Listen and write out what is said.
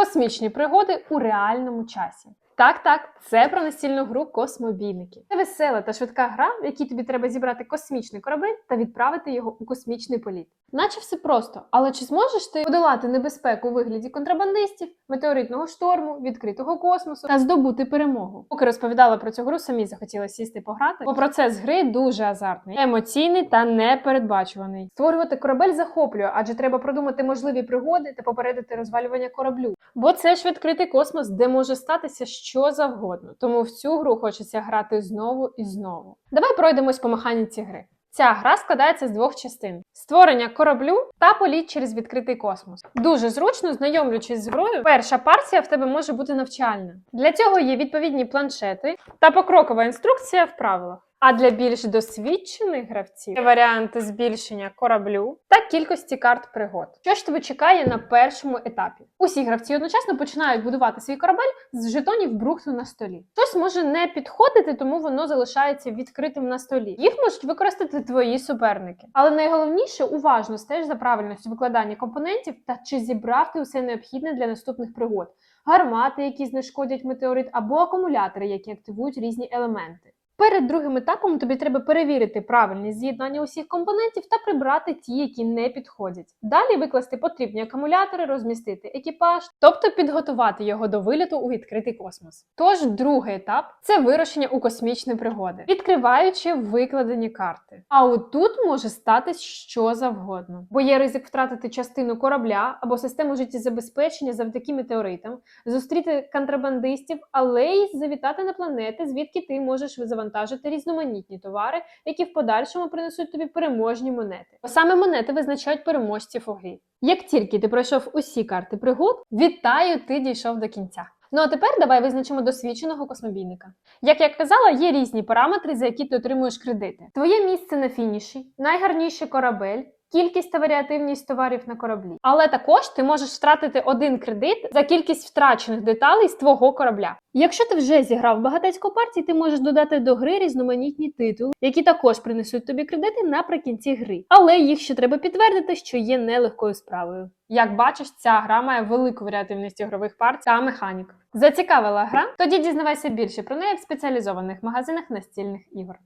Космічні пригоди у реальному часі. Так, так, це про настільну гру Космобійники. Це весела та швидка гра, в якій тобі треба зібрати космічний корабель та відправити його у космічний політ. Наче все просто, але чи зможеш ти подолати небезпеку у вигляді контрабандистів, метеоритного шторму, відкритого космосу та здобути перемогу? Поки розповідала про цю гру, самі захотіли сісти пограти, бо процес гри дуже азартний, емоційний та непередбачуваний. Створювати корабель захоплює, адже треба продумати можливі пригоди та попередити розвалювання кораблю. Бо це ж відкритий космос, де може статися що завгодно. Тому в цю гру хочеться грати знову і знову. Давай пройдемось по механіці гри. Ця гра складається з двох частин: створення кораблю та політ через відкритий космос. Дуже зручно, знайомлюючись з грою, перша партія в тебе може бути навчальна. Для цього є відповідні планшети та покрокова інструкція в правилах. А для більш досвідчених гравців є варіанти збільшення кораблю та кількості карт пригод. Що ж тебе чекає на першому етапі? Усі гравці одночасно починають будувати свій корабель з жетонів брухту на столі. Щось може не підходити, тому воно залишається відкритим на столі. Їх можуть використати твої суперники. Але найголовніше уважно стеж за правильністю викладання компонентів та чи зібрав ти усе необхідне для наступних пригод. Гармати, які знешкодять метеорит, або акумулятори, які активують різні елементи. Перед другим етапом тобі треба перевірити правильність з'єднання усіх компонентів та прибрати ті, які не підходять. Далі викласти потрібні акумулятори, розмістити екіпаж, тобто підготувати його до виліту у відкритий космос. Тож другий етап це вирушення у космічні пригоди, відкриваючи викладені карти. А отут може статись що завгодно, бо є ризик втратити частину корабля або систему життєзабезпечення завдяки метеоритам, зустріти контрабандистів, але й завітати на планети, звідки ти можеш завантажити різноманітні товари, які в подальшому принесуть тобі переможні монети. Бо саме монети визначають переможців у грі. Як тільки ти пройшов усі карти пригод, вітаю, ти дійшов до кінця. Ну а тепер давай визначимо досвідченого космобійника. Як я казала, є різні параметри, за які ти отримуєш кредити. Твоє місце на фініші, найгарніший корабель. Кількість та варіативність товарів на кораблі, але також ти можеш втратити один кредит за кількість втрачених деталей з твого корабля. Якщо ти вже зіграв багатецько партій, ти можеш додати до гри різноманітні титули, які також принесуть тобі кредити наприкінці гри. Але їх ще треба підтвердити, що є нелегкою справою. Як бачиш, ця гра має велику варіативність ігрових партій та механік. Зацікавила гра? Тоді дізнавайся більше про неї в спеціалізованих магазинах настільних ігор.